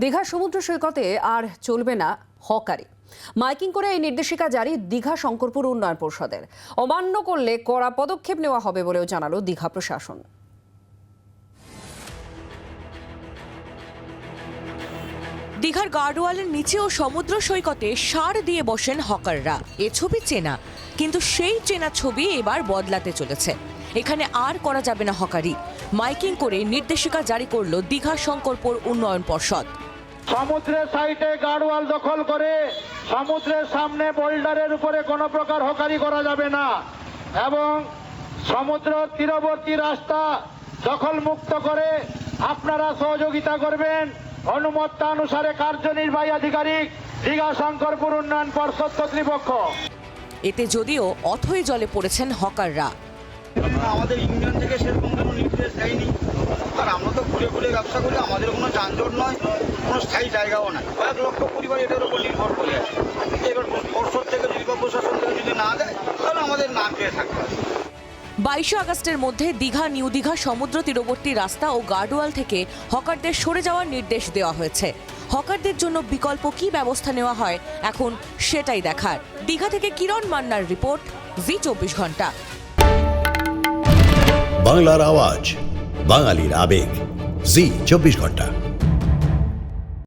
দীঘার সমুদ্র সৈকতে আর চলবে না হকারি। মাইকিং করে এই নির্দেশিকা জারি দীঘা শঙ্করপুর উন্নয়ন পরিষদের। অমান্য করলে কড়া পদক্ষেপ নেওয়া হবে বলেও জানালো দীঘা প্রশাসন। দীঘার গার্ডওয়ালের নিচে ও সমুদ্র সৈকতে সার দিয়ে বসেন হকাররা। এ ছবি চেনা, কিন্তু সেই চেনা ছবি এবার বদলাতে চলেছে। এখানে আর করা যাবে না হকারি। মাইকিং করে নির্দেশিকা জারি করল দীঘা শঙ্করপুর উন্নয়ন পর্ষদ। সমুদ্রের সাইডে গার্ডওয়াল দখল করে সমুদ্রের সামনে বোল্ডারের উপরে কোনো প্রকার হকারি করা যাবে না। এবং সমুদ্র তীরবর্তী রাস্তা দখল মুক্ত করে আপনারা সহযোগিতা করবেন। অনুমত্তানুসারে কার্যনির্বাহী আধিকারিক দীঘা শঙ্করপুর উন্নয়ন পর্ষদ কর্তৃপক্ষ। এতে যদিও অথই জলে পড়েছেন হকাররা। আমাদের ইউনিয়ন থেকে সেরকম কোনো নির্দেশ দেয়নি। ঘুরে ব্যবসা করি আমাদের কোনো যানজট নয় কোনো স্থায়ী জায়গাও নাই কয়েক লক্ষ পরিবার এটার উপর নির্ভর করে আছে। এবার পর্ষদ থেকে নির্বাহ প্রশাসন থেকে যদি না দেয় তাহলে আমাদের না পেয়ে থাকতে হবে। বাইশে আগস্টের মধ্যে দীঘা নিউ দীঘা সমুদ্র তীরবর্তী রাস্তা ও গার্ডওয়াল থেকে হকারদের সরে যাওয়ার নির্দেশ দেওয়া হয়েছে। হকারদের জন্য বিকল্প কি ব্যবস্থা নেওয়া হয় এখন সেটাই দেখার। দীঘা থেকে কিরণ মান্নার রিপোর্ট জি চব্বিশ ঘণ্টা। বাংলার আওয়াজ বাঙালির আবেগ। জি চব্বিশ ঘণ্টা।